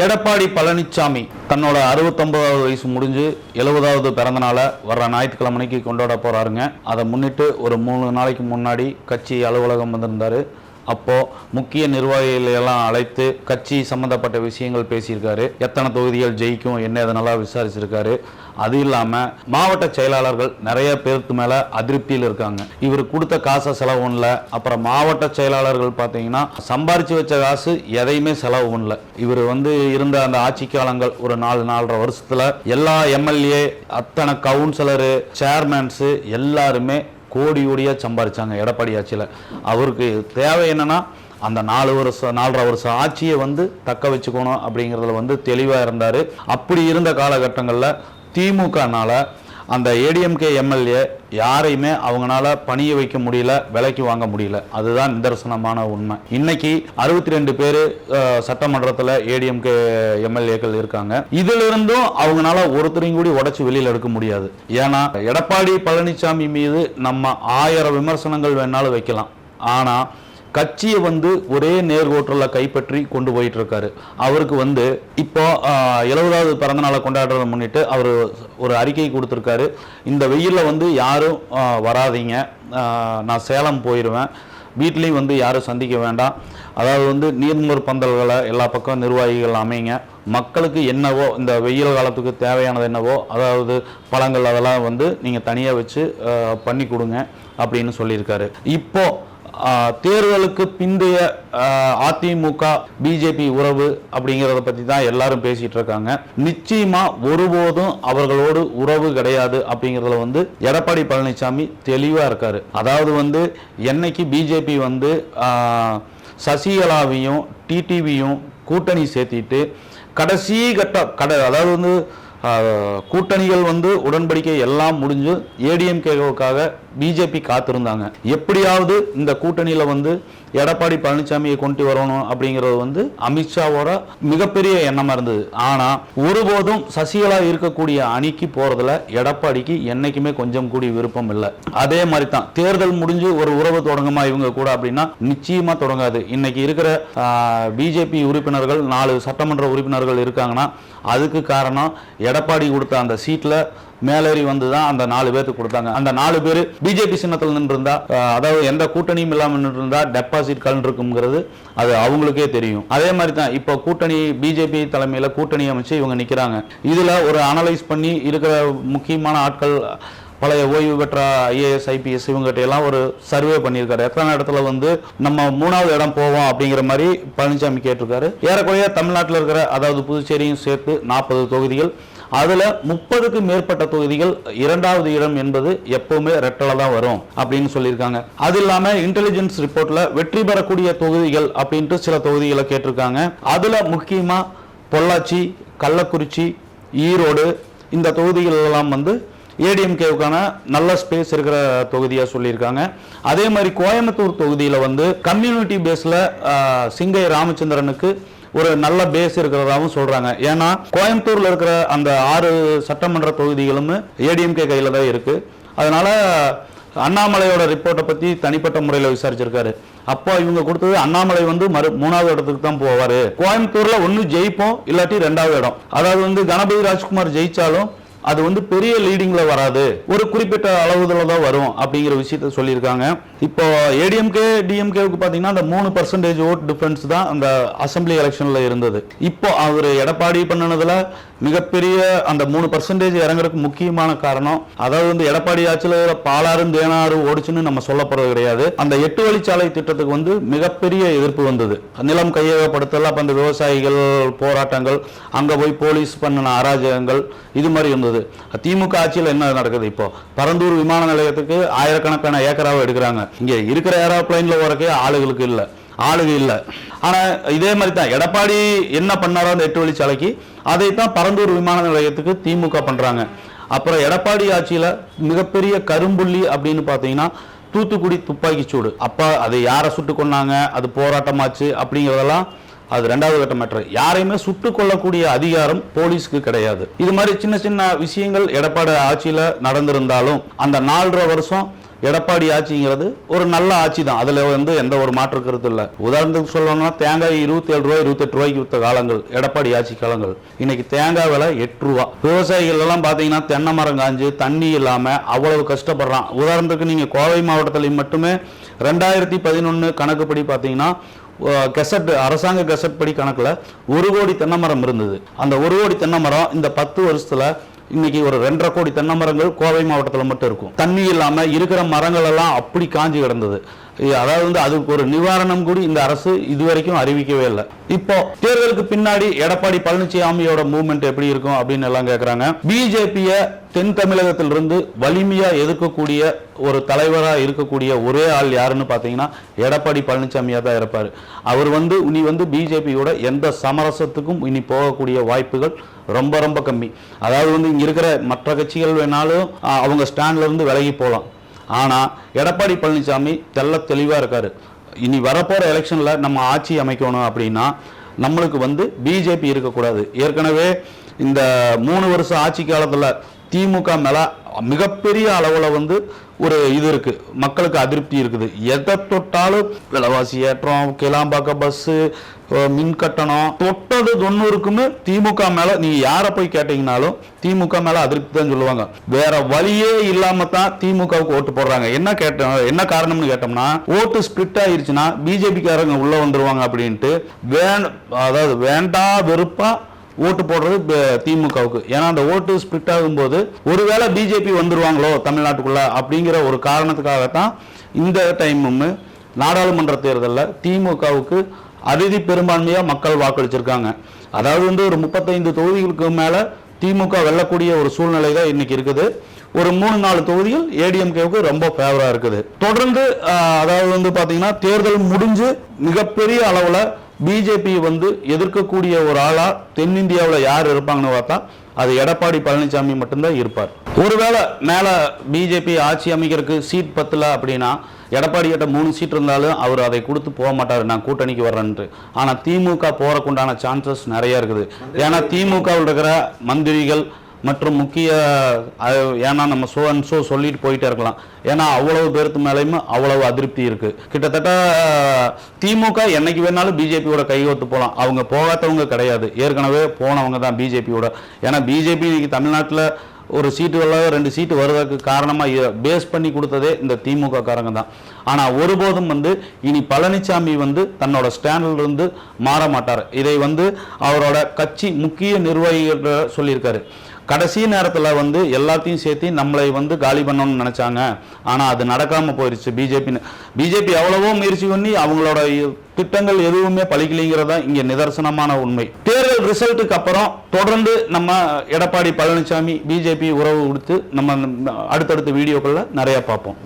எடப்பாடி பழனிசாமி தன்னோட அறுபத்தொன்பதாவது வயசு முடிஞ்சு எழுபதாவது பிறந்த நாளை வர்ற ஞாயிற்றுக்கிழமைக்கு கொண்டாட போகிறாருங்க அதை முன்னிட்டு ஒரு மூணு நாளைக்கு முன்னாடி கட்சி அலுவலகம் வந்திருந்தாரு. அப்போது முக்கிய நிர்வாகிகளை எல்லாம் அழைத்து கட்சி சம்மந்தப்பட்ட விஷயங்கள் பேசியிருக்காரு. எத்தனை தொகுதிகள் ஜெயிக்கும் என்ன இதனெல்லாம் விசாரிச்சிருக்காரு. அது இல்லாமல் மாவட்ட செயலாளர்கள் நிறைய பேருக்கு மேலே அதிருப்தியில் இருக்காங்க. இவர் கொடுத்த காசை செலவு பண்ணல. அப்புறம் மாவட்ட செயலாளர்கள் பார்த்தீங்கன்னா சம்பாரித்து வச்ச காசு எதையுமே செலவு பண்ணல. இவர் வந்து இருந்த அந்த ஆட்சி காலங்கள் ஒரு நாலு நாலரை வருஷத்தில் எல்லா எம்எல்ஏ அத்தனை கவுன்சிலரு சேர்மேன்ஸு எல்லாருமே கோடி கோடியாக சம்பாரிச்சாங்க எடப்பாடி ஆட்சியில். அவருக்கு தேவை என்னென்னா அந்த நாலு வருஷம் நாலரை வருஷம் ஆட்சியை வந்து தக்க வச்சுக்கணும் அப்படிங்கிறதுல வந்து தெளிவாக இருந்தார். அப்படி இருந்த காலகட்டங்களில் திமுகனால் அந்த ஏடிஎம்கே எம்எல்ஏ யாரையுமே அவங்களால பணிய வைக்க முடியல விலைக்கு வாங்க முடியல. அதுதான் நிதர்சனமான உண்மை. இன்னைக்கு அறுபத்தி ரெண்டு பேர் சட்டமன்றத்தில் ஏடிஎம்கே எம்எல்ஏக்கள் இருக்காங்க. இதுல இருந்தும் அவங்களால ஒருத்தரையும் கூடி உடச்சு வெளியில் எடுக்க முடியாது. ஏன்னா எடப்பாடி பழனிசாமி மீது நம்ம ஆயிரம் விமர்சனங்கள் வேணாலும் வைக்கலாம். ஆனால் கட்சியை வந்து ஒரே நேர்கோட்டில் கைப்பற்றி கொண்டு போயிட்டு இருக்காரு அவருக்கு வந்து இப்போ எழுபதாவது பிறந்த நாளை கொண்டாடுறத முன்னிட்டு அவர் ஒரு அறிக்கை கொடுத்துருக்காரு. இந்த வெயிலில் வந்து யாரும் வராதிங்க. வராதீங்க நான் சேலம் போயிடுவேன் வீட்லேயும் வந்து யாரும் சந்திக்க வேண்டாம். அதாவது வந்து நீர்மூர் பந்தல்களை எல்லா பக்கம் நிர்வாகிகள் அமைங்க. மக்களுக்கு என்னவோ இந்த வெயில் காலத்துக்கு தேவையானது என்னவோ அதாவது பழங்கள் அதெல்லாம் வந்து நீங்கள் தனியாக வச்சு பண்ணி கொடுங்க அப்படின்னு சொல்லியிருக்காரு. இப்போது தேர்தலுக்கு பிந்தைய அதிமுக பிஜேபி உறவு அப்படிங்கிறத பற்றி தான் எல்லாரும் பேசிட்டு இருக்காங்க. நிச்சயமா ஒருபோதும் அவர்களோடு உறவு கிடையாது அப்படிங்கிறதுல வந்து எடப்பாடி பழனிசாமி தெளிவா இருக்காரு. அதாவது வந்து என்னைக்கு பிஜேபி வந்து சசிகலாவையும் டிடிவியும் கூட்டணி சேர்த்திட்டு கடைசி கட்ட கடை அதாவது வந்து கூட்டணிகள் வந்து உடன்படிக்கை எல்லாம் முடிஞ்சு ஏடிஎம்கேவுக்காக பிஜேபி காத்திருந்தாங்க. எப்படியாவது இந்த கூட்டணியில் வந்து எடப்பாடி பழனிசாமியை கொண்டு வரணும் அப்படிங்கிறது வந்து அமித்ஷாவோட மிகப்பெரிய எண்ணமாக இருந்தது. ஆனால் ஒருபோதும் சசிகலா இருக்கக்கூடிய அணிக்கு போகிறதுல எடப்பாடிக்கு என்றைக்குமே கொஞ்சம் கூடி விருப்பம் இல்லை. அதே மாதிரி தான் தேர்தல் முடிஞ்சு ஒரு உறவு தொடங்குமா இவங்க கூட அப்படின்னா நிச்சயமாக தொடங்காது. இன்னைக்கு இருக்கிற பிஜேபி உறுப்பினர்கள் நாலு சட்டமன்ற உறுப்பினர்கள் இருக்காங்கன்னா அதுக்கு காரணம் எடப்பாடி கொடுத்த அந்த சீட்ல மேலேறி வந்து தான் அந்த நாலு பேருக்கு கொடுத்தாங்க. அந்த நாலு பேர் பிஜேபி சின்னத்தில் நின்றுருந்தா அதாவது எந்த கூட்டணியும் இல்லாமல் நின்றுருந்தா டெபாசிட் கலந்துருக்குங்கிறது அது அவங்களுக்கே தெரியும். அதே மாதிரி தான் இப்போ கூட்டணி பிஜேபி தலைமையில் கூட்டணி அமைச்சு இவங்க நிற்கிறாங்க இதில் ஒரு அனலைஸ் பண்ணி இருக்கிற முக்கியமான ஆட்கள் பழைய ஓய்வு பெற்ற ஐஏஎஸ் ஐபிஎஸ் இவங்ககிட்ட எல்லாம் ஒரு சர்வே பண்ணியிருக்காரு. எத்தனை இடத்துல வந்து நம்ம மூணாவது இடம் போவோம் அப்படிங்கிற மாதிரி பழனிசாமி கேட்டிருக்காரு. ஏறக்குறைய தமிழ்நாட்டில் இருக்கிற அதாவது புதுச்சேரியும் சேர்த்து நாற்பது தொகுதிகள் அதுல முப்பதுக்கு மேற்பட்ட தொகுதிகள் இரண்டாவது இடம் என்பது எப்பவுமே ரெட்டல தான் வரும் அப்படின்னு சொல்லியிருக்காங்க. அது இல்லாம இன்டெலிஜென்ஸ் ரிப்போர்ட்ல வெற்றி பெறக்கூடிய தொகுதிகள் அப்படின்ட்டு சில தொகுதிகளை கேட்டிருக்காங்க. அதுல முக்கியமா பொள்ளாச்சி கள்ளக்குறிச்சி ஈரோடு இந்த தொகுதிகள் எல்லாம் வந்து ஏடிஎம்கேவுக்கான நல்ல ஸ்பேஸ் இருக்கிற தொகுதியாக சொல்லியிருக்காங்க. அதே மாதிரி கோயம்புத்தூர் தொகுதியில் வந்து கம்யூனிட்டி பேஸில் சிங்கை ராமச்சந்திரனுக்கு ஒரு நல்ல பேஸ் இருக்கிறதாகவும் சொல்றாங்க. ஏன்னா கோயம்புத்தூர்ல இருக்கிற அந்த ஆறு சட்டமன்ற தொகுதிகளும் ஏடிஎம்கே கையில தான் இருக்கு. அதனால அண்ணாமலையோட ரிப்போர்ட்டை பத்தி தனிப்பட்ட முறையில் விசாரிச்சிருக்காரு. அப்போ இவங்க கொடுத்தது அண்ணாமலை வந்து மறு மூணாவது இடத்துக்கு தான் போவாரு. கோயம்புத்தூர்ல ஒன்னு ஜெயிப்போம் இல்லாட்டி ரெண்டாவது இடம். அதாவது வந்து கணபதி ராஜ்குமார் ஜெயிச்சாலும் அது வந்து பெரிய லீடிங்ல வராது. ஒரு குறிப்பிட்ட அளவுல தான் வரும் அப்படிங்கிற விஷயத்த சொல்லியிருக்காங்க. இப்போ ஏடிஎம்கே டிஎம்கேவுக்கு பார்த்தீங்கன்னா அந்த மூணு பர்சன்டேஜ் ஓட் டிஃபரன்ஸ் தான் அந்த அசம்பிளி எலெக்ஷன்ல இருந்தது. இப்போ அவர் எடப்பாடி பண்ணினதுல மிகப்பெரிய அந்த மூணு பர்சன்டேஜ் இறங்குறதுக்கு முக்கியமான காரணம் அதாவது வந்து எடப்பாடி ஆட்சியில் பாலாறும் தேனாறு ஓடிச்சுன்னு நம்ம சொல்ல போறது கிடையாது. அந்த எட்டு வழிச்சாலை திட்டத்துக்கு வந்து மிகப்பெரிய எதிர்ப்பு வந்தது. நிலம் கையகப்படுத்தல் அப்போ அந்த விவசாயிகள் போராட்டங்கள் அங்கே போய் போலீஸ் பண்ணின அராஜகங்கள் இது மாதிரி இருந்தது. திமுக ஆட்சியில் என்ன நடக்குது இப்போ? பரந்தூர் விமான நிலையத்துக்கு ஆயிரக்கணக்கான ஏக்கராவை எடுக்கிறாங்க. இங்கே இருக்கிற ஏரோப்ளைனில் வரக்கே ஆளுகளுக்கு இல்லை. ஆளுக இல்லை. ஆனால் இதே மாதிரி தான் எடப்பாடி என்ன பண்ணாரோ அந்த எட்டு வழிச்சாலைக்கு அதைத்தான் பரந்தூர் விமான நிலையத்துக்கு திமுக பண்றாங்க. அப்புறம் எடப்பாடி ஆட்சியில மிகப்பெரிய கரும்புள்ளி அப்படின்னு பார்த்தீங்கன்னா தூத்துக்குடி துப்பாக்கி சூடு. அப்போ அதை யாரை சுட்டு கொன்னாங்க? அது போராட்டமாச்சு அப்படிங்கிறதெல்லாம் அது ரெண்டாவது கட்ட மேட்டர் யாரையுமே சுட்டு கொள்ளக்கூடிய அதிகாரம் போலீஸ்க்கு கிடையாது. இது மாதிரி சின்ன சின்ன விஷயங்கள் எடப்பாடி ஆட்சியில நடந்திருந்தாலும் அந்த நாலரை வருஷம் எடப்பாடி ஆட்சிங்கிறது ஒரு நல்ல ஆட்சி தான். அதில் வந்து எந்த ஒரு மாற்று கருத்து இல்லை. உதாரணத்துக்கு சொல்லணும்னா தேங்காய் இருபத்தி ஏழு ரூபாய் இருபத்தெட்டு ரூபாய்க்கு விற்ற காலங்கள் எடப்பாடி ஆட்சி காலங்கள். இன்னைக்கு தேங்காய் விலை எட்டு ரூபா. விவசாயிகள் எல்லாம் தென்னை மரம் காஞ்சு தண்ணி இல்லாமல் அவ்வளவு கஷ்டப்படுறான். உதாரணத்துக்கு நீங்கள் கோவை மாவட்டத்தில் மட்டுமே ரெண்டாயிரத்தி பதினொன்று கணக்குப்படி பார்த்தீங்கன்னா கெசட் அரசாங்க கெசட் படி கணக்கில் ஒரு கோடி தென்னை மரம் இருந்தது. அந்த ஒரு கோடி தென்னை மரம் இந்த பத்து வருஷத்தில் இன்னைக்கு ஒரு ரெண்டரை கோடி தென்னை மரங்கள் கோவை மாவட்டத்தில் மட்டும் இருக்கும். தண்ணி இல்லாம இருக்கிற மரங்கள் எல்லாம் அப்படி காஞ்சு கிடந்தது. அதாவது வந்து அதுக்கு ஒரு நிவாரணம் கூட இந்த அரசு இதுவரைக்கும் அறிவிக்கவே இல்லை. இப்போ தேர்தலுக்கு பின்னாடி எடப்பாடி பழனிசாமியோட மூவ்மெண்ட் எப்படி இருக்கும் அப்படின்னு எல்லாம் கேட்குறாங்க பிஜேபிய தென் தமிழகத்திலிருந்து வலிமையா எதிர்க்கக்கூடிய ஒரு தலைவரா இருக்கக்கூடிய ஒரே ஆள் யாருன்னு பாத்தீங்கன்னா எடப்பாடி பழனிசாமியா தான் இருப்பாரு. அவர் வந்து இனி வந்து பிஜேபியோட எந்த சமரசத்துக்கும் இனி போகக்கூடிய வாய்ப்புகள் ரொம்ப ரொம்ப கம்மி. அதாவது வந்து இங்கே இருக்கிற மற்ற கட்சிகள் வேணாலும் அவங்க ஸ்டாண்ட்லேருந்து விலகி போகலாம் ஆனால் எடப்பாடி பழனிசாமி தெல்ல தெளிவாக இருக்கார். இனி வரப்போகிற எலெக்ஷனில் நம்ம ஆட்சி அமைக்கணும் அப்படின்னா நம்மளுக்கு வந்து பிஜேபி இருக்கக்கூடாது. ஏற்கனவே இந்த மூணு வருஷம் ஆட்சி காலத்தில் திமுக மேலே மிகப்பெரிய அளவில் வந்து ஒரு இது இருக்குது மக்களுக்கு அதிருப்தி இருக்குது. எதை தொட்டாலும் விலைவாசி ஏற்றம் கிளாம்பாக்க பஸ்ஸு மின் கட்டணம் தொட்டது தொண்ணூறுக்குமே திமுக மேலே நீங்கள் யாரை போய் கேட்டீங்கனாலும் திமுக மேலே அதிருப்தி தான் சொல்லுவாங்க. வேற வழியே இல்லாமல் தான் திமுகவுக்கு ஓட்டு போடுறாங்க. என்ன கேட்ட என்ன காரணம்னு கேட்டோம்னா ஓட்டு ஸ்பிளிட் ஆகிருச்சுன்னா பிஜேபிக்காரவங்க உள்ளே வந்துடுவாங்க வந்துருவாங்க அப்படின்ட்டு வேண் அதாவது வேண்டா வெறுப்பாக ஓட்டு போடுறது திமுகவுக்கு. ஏன்னா அந்த ஓட்டு ஸ்பிளிட் ஆகும்போது ஒருவேளை பிஜேபி வந்துருவாங்களோ தமிழ்நாட்டுக்குள்ள அப்படிங்கிற ஒரு காரணத்துக்காகத்தான் இந்த டைமும் நாடாளுமன்ற தேர்தலில் திமுகவுக்கு அறுதி பெரும்பான்மையாக மக்கள் வாக்களிச்சிருக்காங்க. அதாவது வந்து ஒரு முப்பத்தைந்து தொகுதிகளுக்கு மேலே திமுக வெல்லக்கூடிய ஒரு சூழ்நிலை தான் இன்னைக்கு இருக்குது. ஒரு மூணு நாலு தொகுதிகள் ஏடிஎம்கேவுக்கு ரொம்ப ஃபேவராக இருக்குது. தொடர்ந்து அதாவது வந்து பார்த்தீங்கன்னா தேர்தல் முடிஞ்சு மிகப்பெரிய அளவில் பிஜேபி வந்து எதிர்க்கக்கூடிய ஒரு ஆளா தென்னிந்தியாவில் யார் இருப்பாங்கன்னு பார்த்தா அது எடப்பாடி பழனிசாமி மட்டும்தான் இருப்பார். ஒருவேளை மேல பிஜேபி ஆட்சி அமைக்கிறதுக்கு சீட் பத்தல அப்படின்னா எடப்பாடி கிட்ட மூணு சீட் இருந்தாலும் அவர் அதை கொடுத்து போக மாட்டார் நான் கூட்டணிக்கு வர்றேன்ட்டு. ஆனால் திமுக போறக்குண்டான சான்சஸ் நிறைய இருக்குது. ஏன்னா திமுகவில் இருக்கிற மந்திரிகள் மற்றும் முக்கிய ஏன்னா நம்ம ஷோ அண்ட் ஷோ சொல்லிட்டு போயிட்டே இருக்கலாம். ஏன்னா அவ்வளவு பேருக்கு மேலேயும் அவ்வளவு அதிருப்தி இருக்கு. கிட்டத்தட்ட திமுக என்னைக்கு வேணாலும் பிஜேபியோட கைகோத்து போகலாம் அவங்க போகாதவங்க கிடையாது. ஏற்கனவே போனவங்க தான் பிஜேபியோட. ஏன்னா பிஜேபி இன்னைக்கு தமிழ்நாட்டில் ஒரு சீட்டுகள ரெண்டு சீட்டு வருவதற்கு காரணமாக பேஸ் பண்ணி கொடுத்ததே இந்த திமுக காரங்க தான். ஆனால் ஒருபோதும் வந்து இனி பழனிசாமி வந்து தன்னோட ஸ்டாண்டில் இருந்து மாற மாட்டார். இதை வந்து அவரோட கட்சி முக்கிய நிர்வாகிகள் சொல்லியிருக்காரு. கடைசி நேரத்தில் வந்து எல்லாத்தையும் சேர்த்து நம்மளை வந்து காலி பண்ணணும்னு நினச்சாங்க. ஆனால் அது நடக்காமல் போயிடுச்சு பிஜேபி பிஜேபி எவ்வளவோ முயற்சி பண்ணி அவங்களோட திட்டங்கள் எதுவுமே பலிக்கலைங்கிறதா இங்கே நிதர்சனமான உண்மை. தேர்தல் ரிசல்ட்டுக்கு அப்புறம் தொடர்ந்து நம்ம எடப்பாடி பழனிசாமி பிஜேபி உறவு கொடுத்து நம்ம அடுத்தடுத்த வீடியோக்களில் நிறையா பார்ப்போம்.